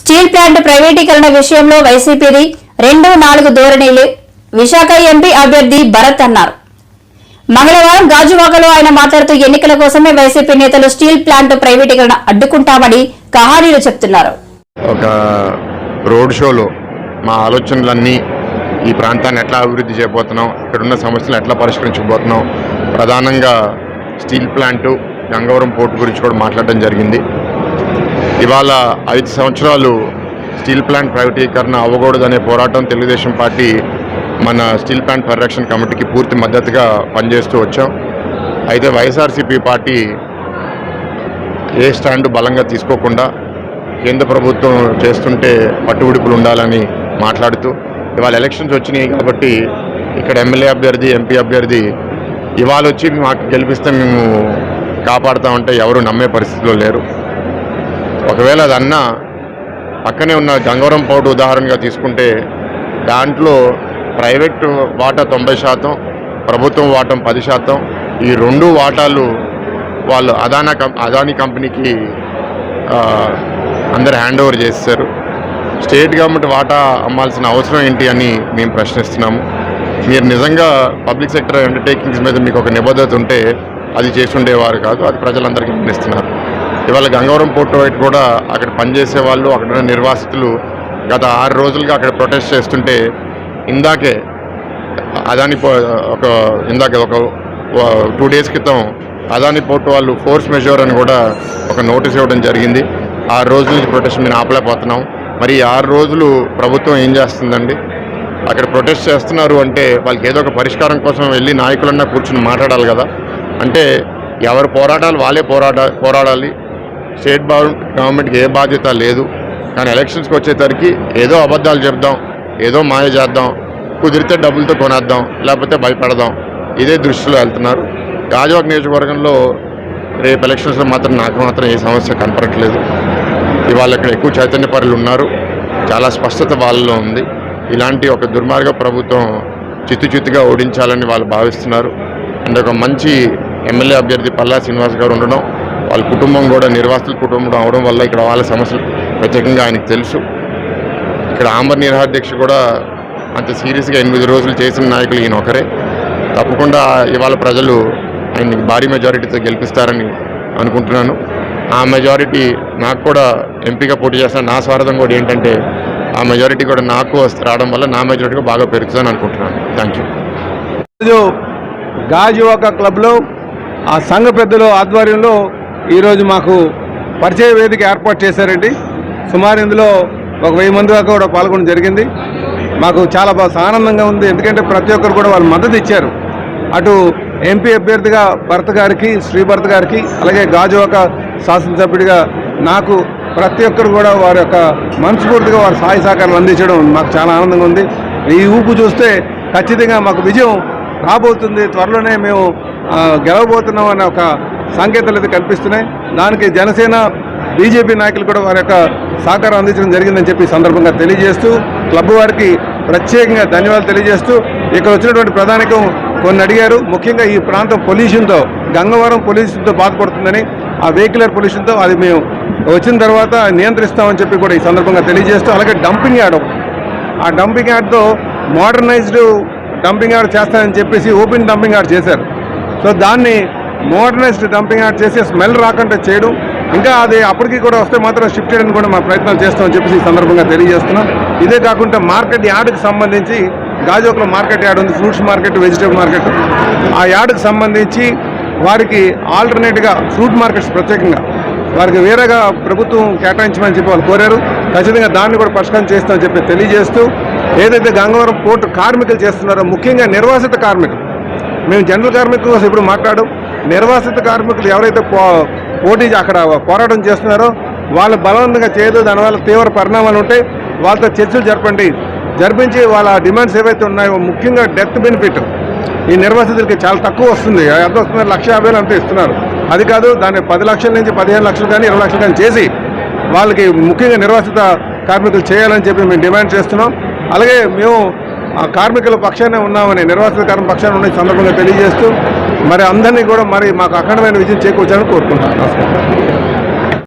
Steel plant ప్రైవేటీకరణ విషయంలో వైసీపీది రెండు నాలుగు ధోరణిలు. విశాఖ ఎంపీ అభ్యర్థి భరత్ అన్నారు. మంగళవారం గాజువాకలో ఆయన మాట్లాడుతూ ఎన్నికల కోసమే వైసీపీ నేతలు స్టీల్ ప్లాంట్ ప్రైవేటీకరణ అడ్డుకుంటామని కహానీలు చెప్తున్నారు. ఒక రోడ్ షోలో మా ఆలోచనలన్నీ ఈ ప్రాంతాన్ని ఎట్లా అభివృద్ధి చేయబోతున్నాం ఇక్కడున్న సమస్యలు ఎట్లా పరిష్కరించబోతున్నాం ప్రధానంగా స్టీల్ ప్లాంటు గంగవరం పోర్టు గురించి కూడా మాట్లాడడం జరిగింది. ఇవాళ ఐదు సంవత్సరాలు స్టీల్ ప్లాంట్ ప్రైవేటీకరణ అవ్వకూడదనే పోరాటం తెలుగుదేశం పార్టీ మన స్టీల్ ప్లాంట్ పరిరక్షణ కమిటీకి పూర్తి మద్దతుగా పనిచేస్తూ వచ్చాం. అయితే వైఎస్ఆర్సీపీ పార్టీ ఏ స్టాండ్ బలంగా తీసుకోకుండా కేంద్ర ప్రభుత్వం చేస్తుంటే పట్టుబిడుపులు ఉండాలని మాట్లాడుతూ ఇవాళ ఎలక్షన్స్ వచ్చినాయి కాబట్టి ఇక్కడ ఎమ్మెల్యే అభ్యర్థి ఎంపీ అభ్యర్థి ఇవాళ వచ్చి మాకు గెలిపిస్తే మేము కాపాడుతామంటే ఎవరు నమ్మే పరిస్థితిలో లేరు. ఒకవేళ అది అన్నా పక్కనే ఉన్న గంగవరం పోర్టు ఉదాహరణగా తీసుకుంటే దాంట్లో ప్రైవేట్ వాటా తొంభై శాతం ప్రభుత్వం వాటం పది శాతం. ఈ రెండు వాటాలు వాళ్ళు అదానా కం అదానీ కంపెనీకి అందరు హ్యాండ్ ఓవర్ చేస్తారు స్టేట్ గవర్నమెంట్ వాటా అమ్మాల్సిన అవసరం ఏంటి అని మేము ప్రశ్నిస్తున్నాము. మీరు నిజంగా పబ్లిక్ సెక్టర్ అండర్టేకింగ్స్ మీద మీకు ఒక నిబద్ధత ఉంటే అది చేసుండేవారు కాదు అది ప్రజలందరికీ గమనిస్తున్నారు ఇవాళ గంగవరం పోర్టు వైపు కూడా అక్కడ పనిచేసే వాళ్ళు అక్కడ ఉన్న నిర్వాసితులు గత ఆరు రోజులుగా అక్కడ ప్రొటెస్ట్ చేస్తుంటే ఇందాకే అదాని పో- ఒక ఇందాక ఒక టూ డేస్ క్రితం అదాని పోర్టు వాళ్ళు ఫోర్స్ మెజోర్ అని కూడా ఒక నోటీస్ ఇవ్వడం జరిగింది. ఆరు రోజుల నుంచి ప్రొటెస్ట్ మేము ఆపలేకపోతున్నాం. మరి ఆరు రోజులు ప్రభుత్వం ఏం చేస్తుందండి? అక్కడ ప్రొటెస్ట్ చేస్తున్నారు అంటే వాళ్ళకి ఏదో ఒక పరిష్కారం కోసం వెళ్ళి నాయకులన్నా కూర్చుని మాట్లాడాలి కదా. అంటే ఎవరు పోరాటాలు వాళ్ళే పోరాట పోరాడాలి. స్టేట్ గవర్నమెంట్కి ఏ బాధ్యత లేదు. కానీ ఎలక్షన్స్కి వచ్చేసరికి ఏదో అబద్ధాలు చెప్దాం ఏదో మాయ చేద్దాం కుదిరితే డబ్బులతో కొనేద్దాం లేకపోతే భయపడదాం. ఇదే దృష్టిలో వెళ్తున్నారు. గాజువాక నియోజకవర్గంలో రేపు ఎలక్షన్స్లో మాత్రం నాకు మాత్రం ఏ సమస్య కనపడట్లేదు. ఇవాళ ఇక్కడ ఎక్కువ చైతన్య పరులు ఉన్నారు. చాలా స్పష్టత వాళ్ళలో ఉంది. ఇలాంటి ఒక దుర్మార్గ ప్రభుత్వం చిత్తుచిత్తుగా ఓడించాలని వాళ్ళు భావిస్తున్నారు. అండ్ ఒక మంచి ఎమ్మెల్యే అభ్యర్థి పల్లా శ్రీనివాస్ గారు ఉండడం వాళ్ళ కుటుంబం కూడా నిర్వాసితుల కుటుంబం అవడం వల్ల ఇక్కడ వాళ్ళ సమస్యలు ప్రత్యేకంగా ఆయనకు తెలుసు. ఇక్కడ ఆంబర్ నిరాధ్యక్ష కూడా అంత సీరియస్గా ఎనిమిది రోజులు చేసిన నాయకులు ఈయన ఒకరే. తప్పకుండా ఇవాళ ప్రజలు ఆయన్ని భారీ మెజారిటీతో గెలిపిస్తారని అనుకుంటున్నాను. ఆ మెజారిటీ నాకు కూడా ఎంపీగా పోటీ చేస్తున్న నా స్వార్థం కూడా ఏంటంటే ఆ మెజారిటీ కూడా నాకు రావడం వల్ల నా మెజారిటీ బాగా పెరుగుతుందని అనుకుంటున్నాను. థ్యాంక్ యూ ఈరోజు గాజువాక క్లబ్లో ఆ సంఘ పెద్దల ఆధ్వర్యంలో ఈరోజు మాకు పరిచయ వేదిక ఏర్పాటు చేశారండి. సుమారు ఇందులో ఒక వెయ్యి మంది దాకా కూడా పాల్గొనడం జరిగింది. మాకు చాలా బాగా ఆనందంగా ఉంది. ఎందుకంటే ప్రతి ఒక్కరు కూడా వాళ్ళు మద్దతు ఇచ్చారు. అటు ఎంపీ అభ్యర్థిగా భరత్ గారికి శ్రీభరత్ గారికి అలాగే గాజువాక శాసనసభ్యుడిగా నాకు ప్రతి ఒక్కరు కూడా వారి యొక్క మనస్ఫూర్తిగా వారి సహాయ సహకారాలు అందించడం మాకు చాలా ఆనందంగా ఉంది. ఈ ఊపు చూస్తే ఖచ్చితంగా మాకు విజయం రాబోతుంది. త్వరలోనే మేము గెలవబోతున్నాం అనే ఒక సంకేతాలు అయితే కల్పిస్తున్నాయి. దానికి జనసేన బీజేపీ నాయకులు కూడా వారి యొక్క సహకారం అందించడం జరిగిందని చెప్పి సందర్భంగా తెలియజేస్తూ క్లబ్ వారికి ప్రత్యేకంగా ధన్యవాదాలు తెలియజేస్తూ ఇక్కడ వచ్చినటువంటి ప్రధానికం కొన్ని అడిగారు. ముఖ్యంగా ఈ ప్రాంతం పొల్యూషన్తో గంగవరం పొల్యూషన్తో బాధపడుతుందని ఆ వెహికులర్ పొల్యూషన్తో అది మేము వచ్చిన తర్వాత నియంత్రిస్తామని చెప్పి కూడా ఈ సందర్భంగా తెలియజేస్తూ అలాగే డంపింగ్ యార్డ్. ఆ డంపింగ్ యార్డ్తో మోడర్నైజ్డ్ డంపింగ్ యార్డ్ చేస్తానని చెప్పేసి ఓపెన్ డంపింగ్ యార్డ్ చేశారు. సో దాన్ని మోడర్నైజ్డ్ డంపింగ్ యార్డ్ చేసి స్మెల్ రాకుండా చేయడం. ఇంకా అది అప్పటికి కూడా వస్తే మాత్రం షిఫ్ట్ చేయడానికి కూడా మా ప్రయత్నం చేస్తామని చెప్పేసి ఈ సందర్భంగా తెలియజేస్తున్నాం. ఇదే కాకుండా మార్కెట్ యార్డ్కి సంబంధించి గాజోక్లో మార్కెట్ యార్డ్ ఉంది ఫ్రూట్స్ మార్కెట్ వెజిటేబుల్ మార్కెట్. ఆ యార్డ్కి సంబంధించి వారికి ఆల్టర్నేట్గా ఫ్రూట్ మార్కెట్స్ ప్రత్యేకంగా వారికి వేరేగా ప్రభుత్వం కేటాయించమని చెప్పి వాళ్ళు కోరారు. ఖచ్చితంగా దాన్ని కూడా పరిష్కారం చేస్తామని చెప్పి తెలియజేస్తూ ఏదైతే గంగవరం పోర్టు కార్మికులు చేస్తున్నారో ముఖ్యంగా నిర్వాసిత కార్మికులు మేము జనరల్ కార్మికుల కోసం ఇప్పుడు మాట్లాడడం నిర్వాసిత కార్మికులు ఎవరైతే పో పోటీ అక్కడ పోరాటం చేస్తున్నారో వాళ్ళు బలవంతంగా చేయదు దానివల్ల తీవ్ర పరిణామాలు ఉంటాయి. వాళ్ళతో చర్చలు జరపండి. జరిపించి వాళ్ళ డిమాండ్స్ ఏవైతే ఉన్నాయో ముఖ్యంగా డెత్ బెనిఫిట్. ఈ నిర్వాసితులకి చాలా తక్కువ వస్తుంది. ఎంత వస్తున్నారు లక్ష యాభై వేలు అంతా ఇస్తున్నారు. అది కాదు దాన్ని పది లక్షల నుంచి పదిహేను లక్షలు కానీ ఇరవై లక్షలు కానీ చేసి వాళ్ళకి ముఖ్యంగా నిర్వాసిత కార్మికులు చేయాలని చెప్పి మేము డిమాండ్ చేస్తున్నాం. అలాగే మేము కార్మికుల పక్షానే ఉన్నామని నిర్వాసిత కార్మిక పక్షాన ఉన్న సందర్భంగా తెలియజేస్తూ మరి అందరినీ కూడా మరి మాకు అఖండమైన విజయం చేకూర్చాలని కోరుకుంటున్నాను. నమస్కారం.